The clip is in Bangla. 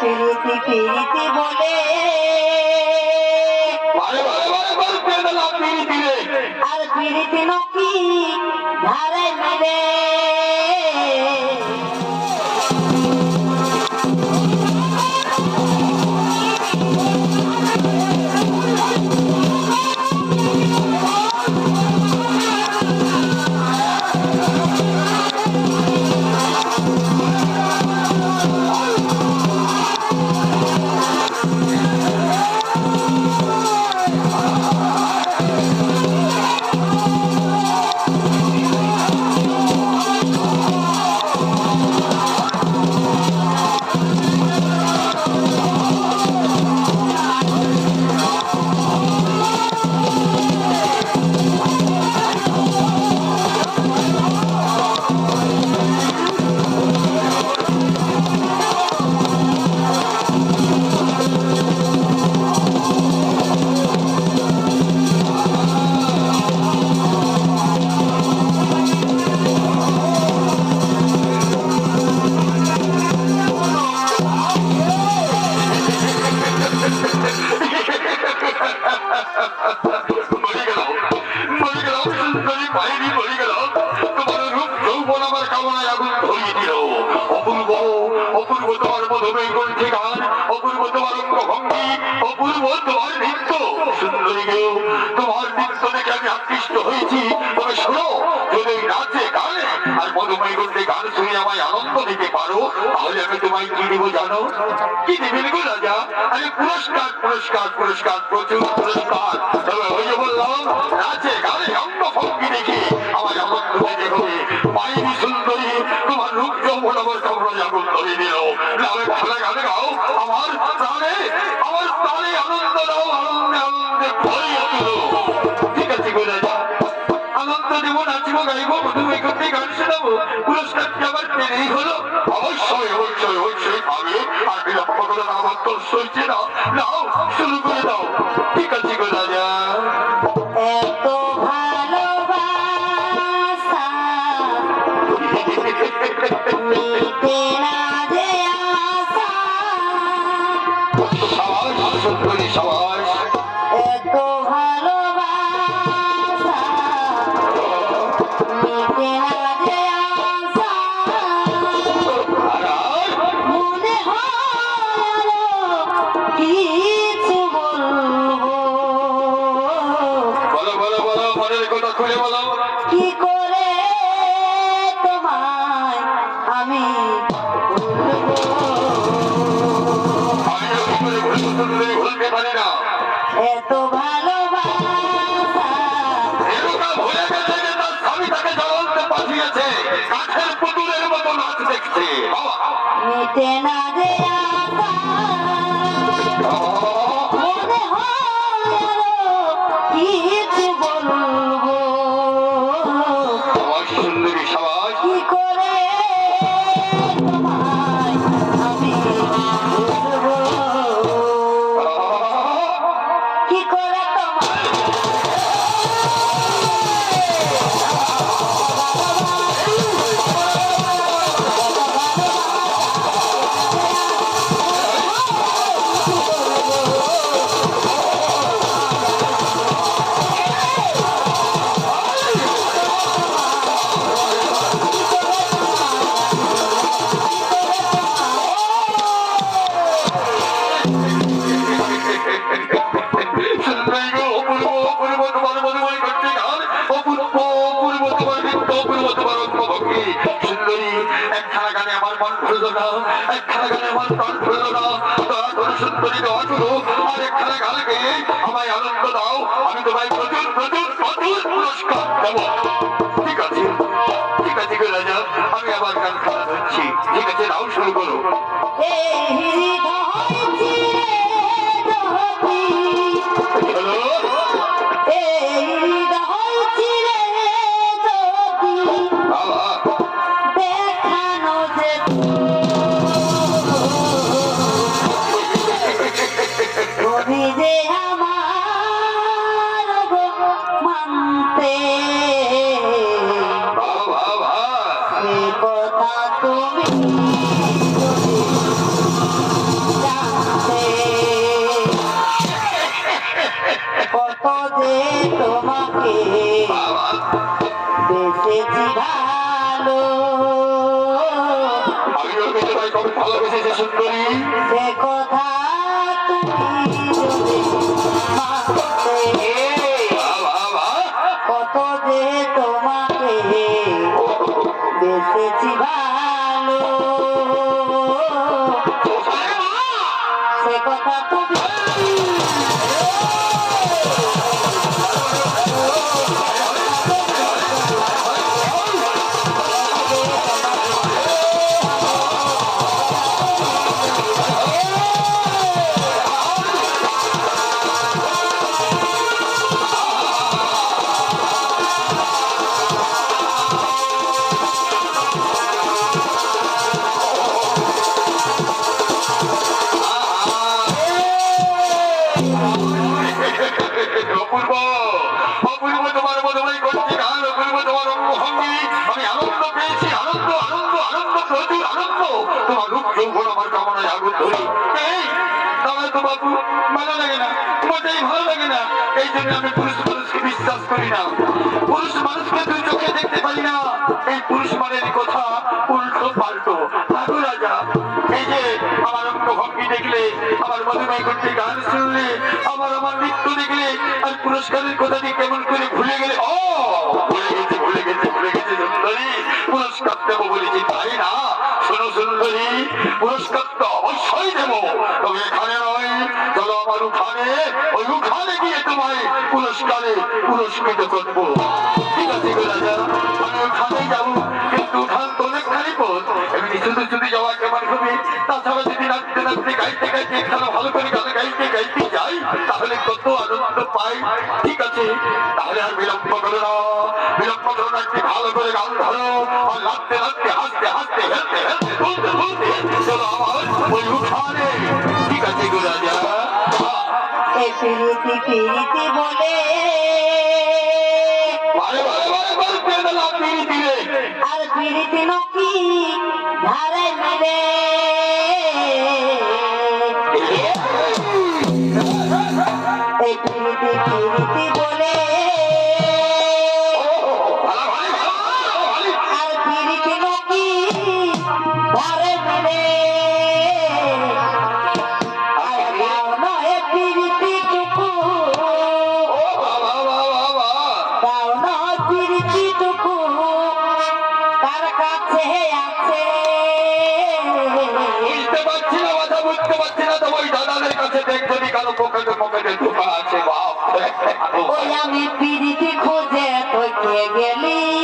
ফিরিতি প্রীতি বলে। আর ফিরিতি নাকি ধারে মরে গ্রন্থে গান শুনে আমায় আনন্দ দিতে পারো, তাহলে আমি তোমায় কি দেবো জানো? কি দেবেন গো রাজা? আরে পুরস্কার পুরস্কার পুরস্কার, প্রচুর পুরস্কার। তবে ওই যে বললাম নাচে গানে অঙ্গভঙ্গি দেখে। আমার আনন্দ দিতে হবে বাইরি সুন্দরী, তোমার রূপ যৌবন আমার কামড়ে আগুন ধরে দিল। গ্রামে খেলা গানে গাও, আমার প্রাণে আমার প্রাণে আনন্দ দাও, আনন্দে আনন্দে ভরিয়ে তুলো। দেবো নাচবো গাইবো মধুময় করতে গান শোনাবো। পুরস্কারটি পেলেই হলো। অবশ্যই অবশ্যই অবশ্যই। পাবে আর বিলম্ব করে আমার তো সইছে না। নাও শুরু করে দাও। ঠিক আছে গো রাজা। এত ভালোবাসা। মিটে না যে আশা। সবাই সবাই। ভুলতে পারি না এত ভালোবাসা। এরকম ভুলে গেছে যে তার স্বামী তাকে জ্বলতে পাঠিয়েছে। কাঠের পুতুলের মতো নাচ দেখছে। বাবা। মিটে না যে আশা। কি না একখানা গানে আমার প্রাণ ভরল না দয়া করে সুন্দরী আমায় আনন্দ দাও আমি তোমায় প্রচুর প্রচুর প্রচুর পুরস্কার দেব ঠিক আছে ঠিক আছে আমি আবার গান ধরছি ঠিক আছে নাও শুরু করো কত যে তোমাকে বেঁচেছি ভালো সে কথা তুমি সে কথা প্রচুর আনন্দ তোমার রূপ আমার কামনায় আগুন ধরি এই তো বাবু ভালো লাগে না। মোটেই ভালো লাগে না। এই জন্য আমি পুরুষ মানুষকে বিশ্বাস করি না। পুরুষ মানুষকে দুই চোখে দেখতে পারি না। এই পুরুষ মানের কথা উল্টো পাল্টো। সাধু রাজা, এই যে আমার অঙ্গভঙ্গি দেখলে, আমার মধুময় করতে গান শুনলে, আমার আমার নৃত্য দেখলে, আর পুরস্কারের কথা কেমন করে ভুলে গেলে, ও, ভুলে গেছে ভুলে গেছে। ভুলে গেছে, সুন্দরী, পুরস্কার দেবো বলেছি তাই না? শোনো সুন্দরী, পুরস্কার তো অবশ্যই দেবো। তবে এখানে নয়, চলো আমার উঠানে, ওই উঠানে গিয়ে তোমায় পুরস্কারে পুরস্কৃত করব। ঠিক আছে আমি উঠানেই যাব। কিন্তু উঠান তো অনেকখানি পথ এমনি শুধু শুধু যাওয়া কেমন হবে তাছাড়া যদি নাচতে নাচতে গাইতে গাইতে এখানে ভালো করে গান গাইতে গাইতে যাই তাহলে কত আনন্দ পাই ঠিক আছে তাহলে আর বিলম্ব করো না বিলম্ব করো না একটি ভালো করে গান ধরো আর নাচতে নাচতে হাসতে হাসতে হেলতে হেলতে আমার ওই উঠানে ঠিক আছে গো রাজা এ প্রীতি প্রীতি বলে দিলে আর প্রীতি নকি ধারে মেলে এই প্রীতি প্রীতি বলে? কারও পকেটে পকেটে ঢোকা আছে বাপ আমি প্রীতি খোঁজে তোকে গেলি